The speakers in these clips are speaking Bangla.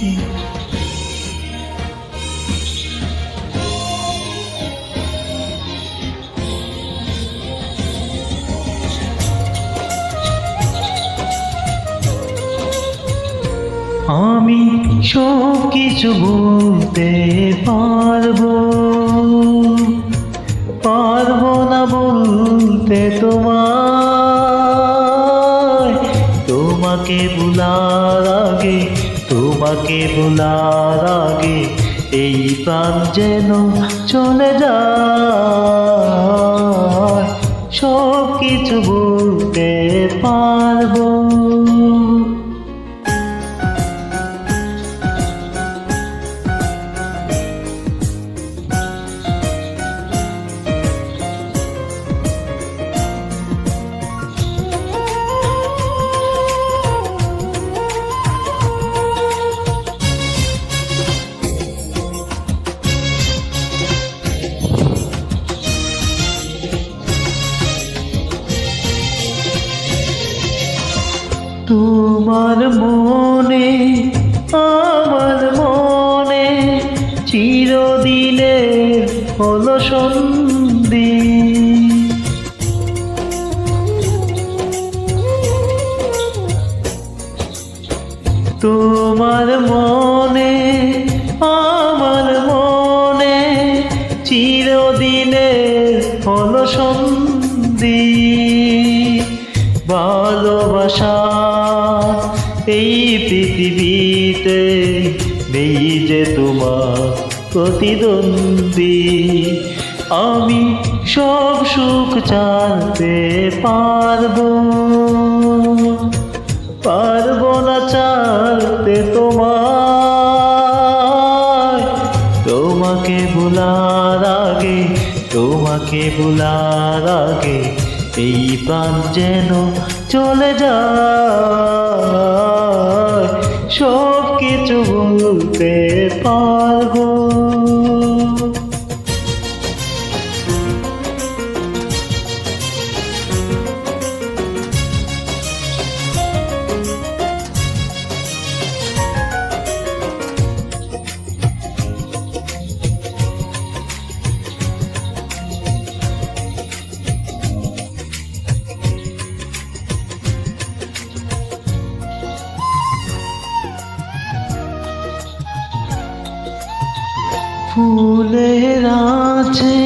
আমি সব কিছু বলতে পারব। পারব না বলতে তোমার তোমাকে ভুলার আগে তোমাকে ভুলার আগে এই প্রাণ যেন চলে যায়। সব কিছু তোমার মনে, আমার মনে চিরদিনে হলো সন্ধি। তোমার মনে, আমার মনে চিরদিনে হলো সন্ধি। ভালোবাসা পৃথিবীতে নেই যে তোমার প্রতিদ্বন্দ্বী। আমি সব সুখ জানতে পারব পারব না চালতে তোমার তোমাকে ভুলার আগে, তোমাকে ভুলার আগে এই প্রাণ যেন চলে যায়। ফুলের আছে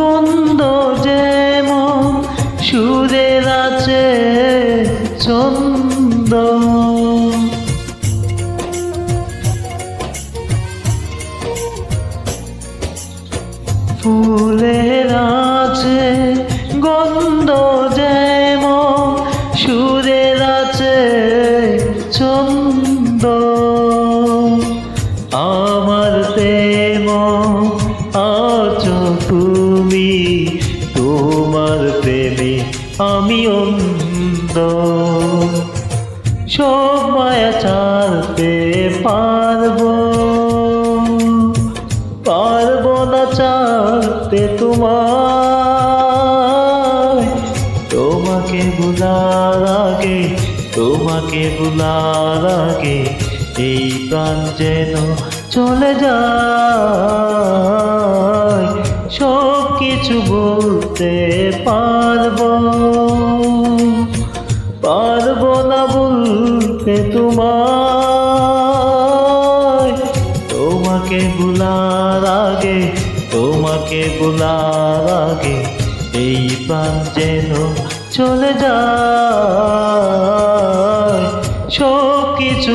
গন্ধ যেমন সুরের আছে ছন্দ। ফুলের আছে গন্ধ যেমন সুরের আছে ছন্দ। তোমার প্রেমে আমি অন্ধ। সব মায়া ছাড়তে পারব। পারব না ছাড়তে তোমার তোমাকে ভুলার আগে, তোমাকে ভুলার আগে এই প্রাণ যেন চলে যায়। বলতে তোমায়। তোমাকে ভুলার আগে, তোমাকে ভুলার আগে এই প্রাণ যেন চলে যায়। সব কিছু